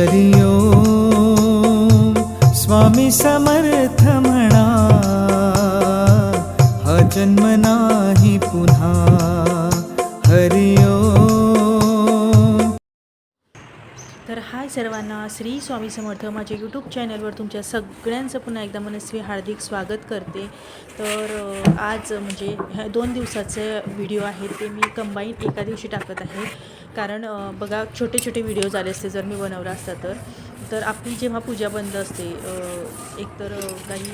हरि स्वामी समर्थ म्हणा हा जन्म नाही पुन्हा। सर्वांना श्री स्वामी समर्थ माझ्या यूट्यूब चॅनलवर तुमच्या सगळ्यांचं पुन्हा एकदा मनस्वी हार्दिक स्वागत करते. तर आज म्हणजे ह्या दोन दिवसाचे व्हिडिओ आहेत ते मी कंबाईन एका दिवशी टाकत आहे. कारण बघा छोटे छोटे व्हिडिओ झाले असते जर मी बनवला असता तर. तर आपली जेव्हा पूजा बंद असते एकतर काही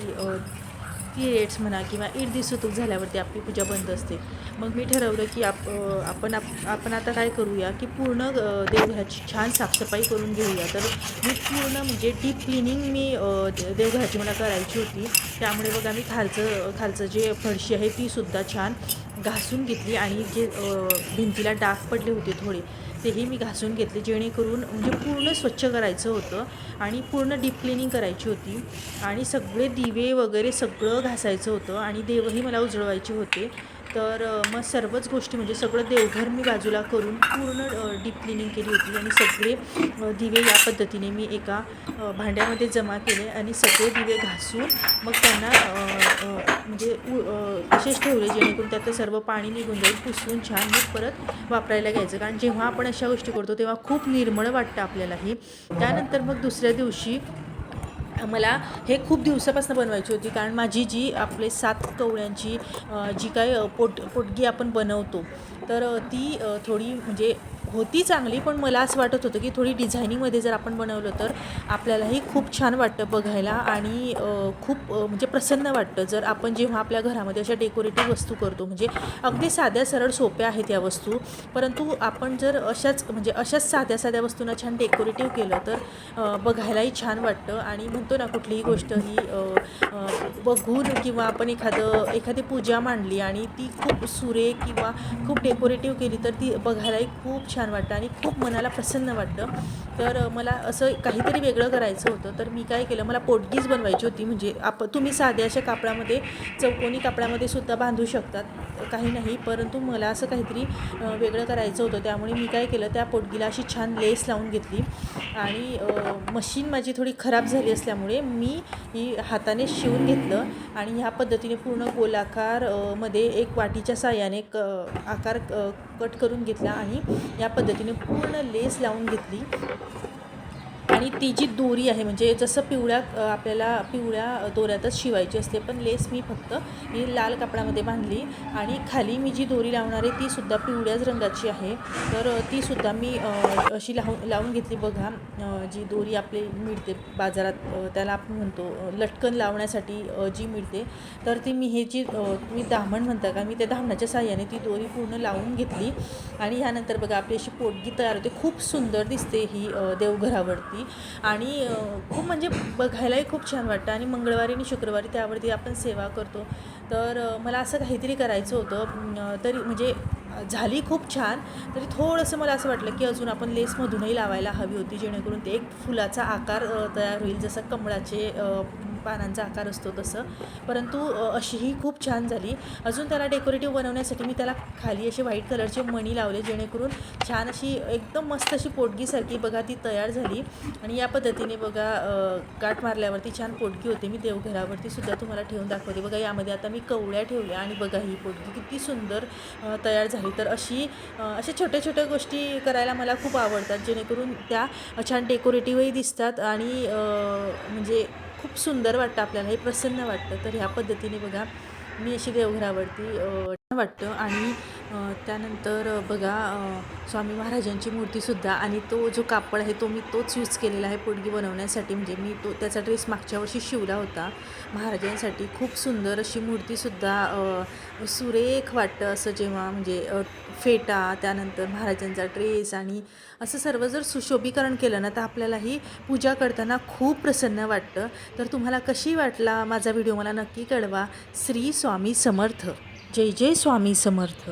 पिरियड्स म्हणा किंवा ईड सुतूक झाल्यावरती आपली पूजा बंद असते. मग मी ठरवलं की आप आपण आप आपण आता काय करूया की पूर्ण देवघराची छान साफसफाई करून घेऊया. तर मी पूर्ण म्हणजे डीप क्लिनिंग मी देवघराची मला करायची होती. त्यामुळे बघा मी खालचं खालचं जे फरशी आहे ती सुद्धा छान घासून घेतली आणि जे भिंतीला डाग पडले होते थोडे तेही मी घासून घेतले जेणेकरून म्हणजे पूर्ण स्वच्छ करायचं होतं आणि पूर्ण डीप क्लिनिंग करायची होती. आणि सगळे दिवे वगैरे सगळं घासायचं होतं आणि देवही मला उजळवायचे होते. तर मग सर्वच गोष्टी म्हणजे सगळं देवघर मी बाजूला करून पूर्ण डीप क्लिनिंग केली होती आणि सगळे दिवे या पद्धतीने मी एका भांड्यामध्ये जमा केले आणि सगळे दिवे घासून मग त्यांना म्हणजे उ असेच ठेवले जेणेकरून त्यातलं सर्व पाणी निघून जाईल पुसून छान मग परत वापरायला घ्यायचं. कारण जेव्हा आपण अशा गोष्टी करतो तेव्हा खूप निर्मळ वाटतं आपल्यालाही त्यानंतर मग दुसऱ्या दिवशी मला हे खूप दिवसापासून बनवायची होती कारण माझी जी आपले सात कवळ्यांची जी काय पोट पोटगी आपण बनवतो तर ती थोडी म्हणजे होती चांगली पण मला असं वाटत होतं की थोडी डिझायनिंगमध्ये जर आपण बनवलं तर आपल्यालाही खूप छान वाटतं बघायला आणि खूप म्हणजे प्रसन्न वाटतं. जर आपण जेव्हा आपल्या घरामध्ये अशा डेकोरेटिव्ह वस्तू करतो म्हणजे अगदी साध्या सरळ सोप्या आहेत या वस्तू परंतु आपण जर अशाच म्हणजे अशाच साध्या साध्या वस्तूंना छान डेकोरेटिव्ह केलं तर बघायलाही छान वाटतं. आणि म्हणतो ना कुठलीही गोष्ट ही बघून किंवा आपण एखादं एखादी पूजा मांडली आणि ती खूप सुरेख किंवा खूप डेकोरेटिव्ह केली तर ती बघायलाही खूप छान छान वाटतं आणि खूप मनाला प्रसन्न वाटतं. तर मला असं काहीतरी वेगळं करायचं होतं. तर मी काय केलं मला पोटगीज बनवायची होती. म्हणजे आप तुम्ही साध्या अशा कापडामध्ये चौकोनी कापडामध्ये सुद्धा बांधू शकतात. काही नाही परंतु मला असं काहीतरी वेगळं करायचं होतं. त्यामुळे मी काय केलं त्या पोटगीला अशी छान लेस लावून घेतली. आणि मशीन माझी थोडी खराब झाली असल्यामुळे मी ही हाताने शिवून घेतलं. आणि ह्या पद्धतीने पूर्ण गोलाकारमध्ये एक वाटीच्या साह्याने क आकार कट करून घेतला. आणि या पद्धतीने पूर्ण लेस लावून घेतली. आणि ती जी दोरी आहे म्हणजे जसं पिवळ्या आपल्याला पिवळ्या दोऱ्यातच शिवायची असते पण लेस मी फक्त ही लाल कापडामध्ये बांधली आणि खाली मी जी दोरी लावणार आहे ती सुद्धा पिवळ्याच रंगाची आहे. तर तीसुद्धा ती सुद्धा मी अशी लावून लावून घेतली. बघा जी दोरी आपली मिळते बाजारात त्याला आपण म्हणतो लटकन लावण्यासाठी जी मिळते तर ती मी हे जी तुम्ही दामण म्हणता का मी त्या दामणाच्या साह्याने ती दोरी पूर्ण लावून घेतली. आणि ह्यानंतर बघा आपली अशी पोटगी तयार होते. खूप सुंदर दिसते ही देवघरावरती. आणि खूप म्हणजे बघायलाही खूप छान वाटतं. आणि मंगळवारी आणि शुक्रवारी त्यावरती आपण सेवा करतो. तर मला असं काहीतरी करायचं होतं. तरी म्हणजे झाली खूप छान. तरी थोडंसं मला असं वाटलं की अजून आपण लेसमधूनही लावायला हवी होती जेणेकरून ते एक फुलाचा आकार तयार होईल. जसं कमळाचे पानांचा आकार असतो तसं. परंतु अशी अशीही खूप छान झाली. अजून त्याला डेकोरेटिव्ह बनवण्यासाठी मी त्याला खाली असे व्हाईट कलरचे मणी लावले जेणेकरून छान अशी एकदम मस्त अशी पोटगीसारखी बघा ती तयार झाली. आणि या पद्धतीने बघा अ, गाठ मारल्यावरती छान पोटगी होते. मी देवघरावरती सुद्धा तुम्हाला ठेवून दाखवते. बघा यामध्ये आता मी कवळ्या ठेवल्या आणि बघा ही पोटगी किती सुंदर तयार झाली. तर अशी अशा छोट्या छोट्या गोष्टी करायला मला खूप आवडतात जेणेकरून त्या छान डेकोरेटिव्हही दिसतात आणि म्हणजे खूप सुंदर वाटतं आपल्याला हे प्रसन्न वाटतं. तर ह्या पद्धतीने बघा मी अशी देवघरावरती वाटतं. आणि त्यानंतर बघा स्वामी महाराजांची मूर्तीसुद्धा आणि तो जो कापड आहे तो मी तोच यूज केलेला आहे पोटगी बनवण्यासाठी. म्हणजे मी तो त्याचा ड्रेस मागच्या वर्षी शिवला होता. महाराजांसाठी खूप सुंदर अशी मूर्तीसुद्धा सुरेख वाटतं असं जेव्हा म्हणजे फेटा त्यानंतर महाराजांचा ड्रेस आणि असं सर्व जर सुशोभीकरण केलं ना तर आपल्यालाही पूजा करताना खूप प्रसन्न वाटतं. तर तुम्हाला कशी वाटला माझा व्हिडिओ? मला नक्की कळवा. श्री स्वामी समर्थ. जय जय स्वामी समर्थ.